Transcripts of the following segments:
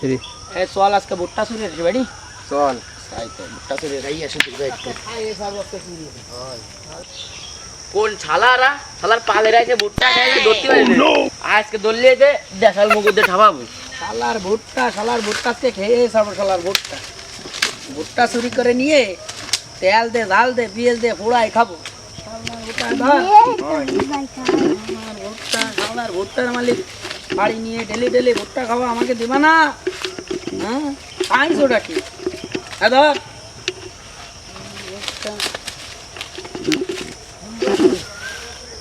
এ চল আজকে ভুট্টা চুরি রে বাড়ি? চল। ভুট্টা চুরি রাই আসে কোন ছালারা? ছালার ভুট্টা খাইছে ধরতে পারি আজকে ধরলে যে দেখাল মুখ দিয়ে ঠাপাবো শালার ভুট্টা শালার ভুট্টা থেকে খেয়ে সব শালার ভুট্টা। ভুট্টা চুরি করে নিয়ে তেল দে ঝাল দে পিঁয়াজ দে পোড়াই খাব। ভুট্টা ভুট্টার মালিক। বাড়ি নিয়ে ডেলি ডেলি ভুট্টা খাওয়া আমাকে দিবা না। হ্যাঁ হ্যাঁ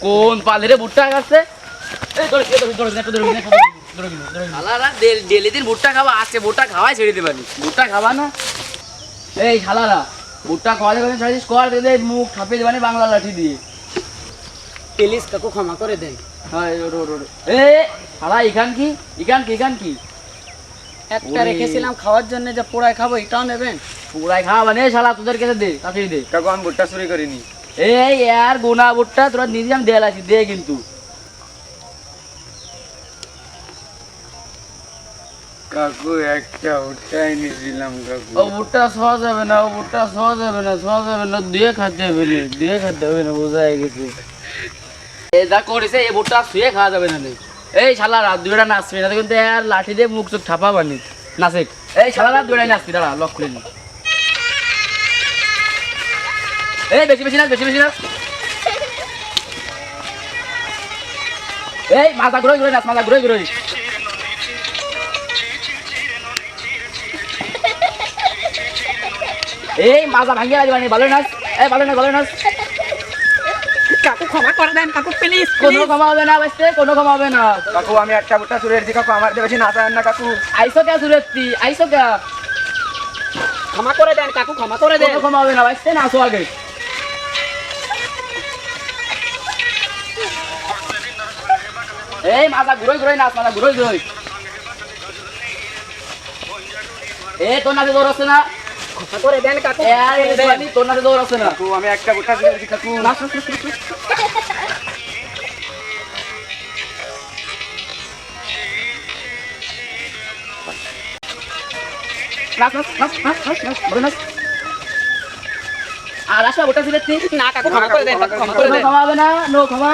কোন পালে ভুট্টা খাচ্ছে? শালারা ডেলি দিন ভুট্টা খাওয়া আজকে ভুট্টা খাওয়াই ছেড়ে দিতে পারি ভুট্টা খাওয়া না। এই শালারা ভুট্টা ছাড়িস কর দে মুখ ঠাপিয়ে দেবানি বাংলা লাঠি দিয়ে। প্লিজ কাকু ক্ষমা করে দেন হ্যাঁ এ শালা ইখান কি? ইখান কি ইখান কি? একটা রেখেছিলাম খাওয়ার জন্য যে পোড়াই খাব এটাও নেবেন? পুরাই খাওয়া মানে শালা তোদের কাছে দে তাড়াতাড়ি দে। কাকু আমি ভুট্টা চুরি করিনি। এই ইয়ার গোনা ভুট্টা তোরা নিজে আমি দেয়াল আছি দে কিন্তু। কাকু একটা ভুট্টাই নিয়েছিলাম কাকু। ও ভুট্টা সহজ হবে না ও ভুট্টা সহজ হবে না সহজ হবে না দিয়ে খাতে হবে না দিয়ে খাতে হবে না বোঝা গেছে। এই যা করেছে এই ভুট্টা শুয়ে খাওয়া যাবে না নে। এই শালা, রাত দুইটা নাচবি না কিন্তু আর লাঠি দিয়ে মুখ চোখ ছাপা বানি। নাচে এই শালা, রাত দুইটাই নাচবি, দাঁড়া লক খুলে নি। এই, বেশি বেশি নাচ, বেশি বেশি নাচ। এই, মাথা ঘুরে ঘুরে নাচ, মাথা ঘুরে ঘুরে এই মাজা ভাঙিয়ে দিবানি ভালো নাচ। এই, ভালো নাচ ভালো নাচ। ক্ষমা করে দেন কাকু প্লিজ কোনো ক্ষমা হবে না বাঁচতে কোনো ক্ষমা হবে না। কাকু আমি একটা ভুট্টা চুরি করেছি কাকু আমার বেশি নাচায়েন না কাকু। আইসো কে সুরেত্তি আইসো কে? ক্ষমা করে দেন কাকু ক্ষমা করে দেন। কোনো ক্ষমা হবে না বাঁচতে না আসো আগে। এই মাজা ঘুরোই ঘুরোই নাচ মাজা ঘুরোই ঘুরোই। এ তোর নাচে দৌড় আছে না? করে দেন কাকু। আর তোর নাচে দৌড় আছে না। আমি একটা ভুট্টা চুরি কাকু। নাচ নাচ নাচ, নাচ, নাচ। নাচ নাচ নাচ নাচ নাচ নাচ বড় নাচ। আর আসা ওটা ঠিক না কাকু ক্ষমা করে দেন ক্ষমা করে দেন। ক্ষমা হবে না নো ক্ষমা।